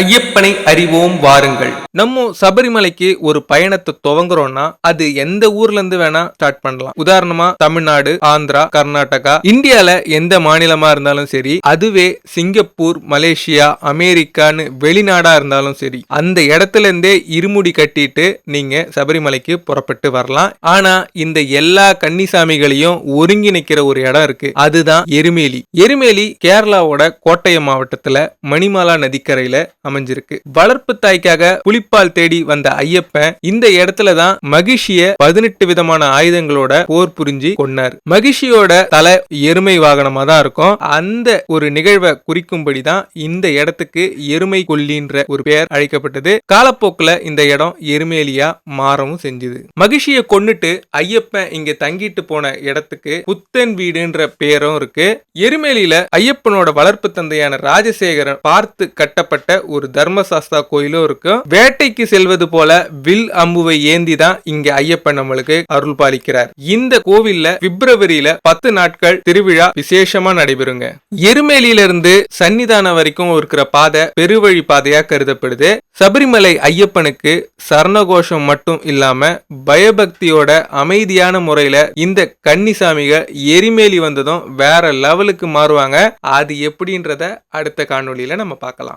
ஐயப்பனை அறிவோம் வாருங்கள். நம்ம சபரிமலைக்கு ஒரு பயணத்தை துவங்குறோம்னா அது எந்த ஊர்ல இருந்து வேணா ஸ்டார்ட் பண்ணலாம். உதாரணமா தமிழ்நாடு ஆந்திரா கர்நாடகா இந்தியால எந்த மாநிலமா இருந்தாலும் சரி அதுவே சிங்கப்பூர் மலேசியா அமெரிக்கான்னு வெளிநாடா இருந்தாலும் சரி அந்த இடத்துல இருந்தே இருமுடி கட்டிட்டு நீங்க சபரிமலைக்கு புறப்பட்டு வரலாம். ஆனா இந்த எல்லா கன்னிசாமிகளையும் ஒருங்கிணைக்கிற ஒரு இடம் இருக்கு. அதுதான் எருமேலி. எருமேலி கேரளாவோட கோட்டயம் மாவட்டத்துல மணிமாலா நதிக்கரையில அமைஞ்சிருக்கு. வளர்ப்பு தாய்க்காக புலிப்பால் தேடி வந்த ஐயப்பன் இந்த இடத்துல தான் மகிழ்ச்சிய பதினெட்டு விதமான ஆயுதங்களோட போர் புரிஞ்சு கொண்டார். மகிழ்ச்சியோட தலை எருமை வாகனமா தான் இருக்கும். அந்த ஒரு நிகழ்வை குறிக்கும்படி தான் இந்த இடத்துக்கு எருமை கொல்லின்ற ஒரு பெயர் அழைக்கப்பட்டது. காலப்போக்குல இந்த இடம் எருமேலியா மாறவும் செஞ்சுது. மகிழ்ச்சியை கொன்னுட்டு ஐயப்பன் இங்க தங்கிட்டு போன இடத்துக்கு புத்தன் வீடுன்ற பெயரும் இருக்கு. எருமேலியில ஐயப்பனோட வளர்ப்பு தந்தையான ராஜசேகரன் பார்த்து கட்டப்பட்ட ஒரு தர்மசாஸ்தா கோயிலும் இருக்கும். வேட்டைக்கு செல்வது போல வில் அம்புவை ஏந்தி தான் இங்க ஐயப்பன் நம்மளுக்கு அருள் பாலிக்கிறார் இந்த கோவில்ல பிப்ரவரியில பத்து நாட்கள் திருவிழா விசேஷமா நடைபெறுங்க. எருமேலியில இருந்து சன்னிதானம் வரைக்கும் இருக்கிற பாதை பெருவழி பாதையா கருதப்படுது. சபரிமலை ஐயப்பனுக்கு சரணகோஷம் மட்டும் இல்லாம பயபக்தியோட அமைதியான முறையில இந்த கன்னிசாமிக எரிமேலி வந்ததும் வேற லெவலுக்கு மாறுவாங்க. அது எப்படின்றத அடுத்த காணொலியில நம்ம பார்க்கலாம்.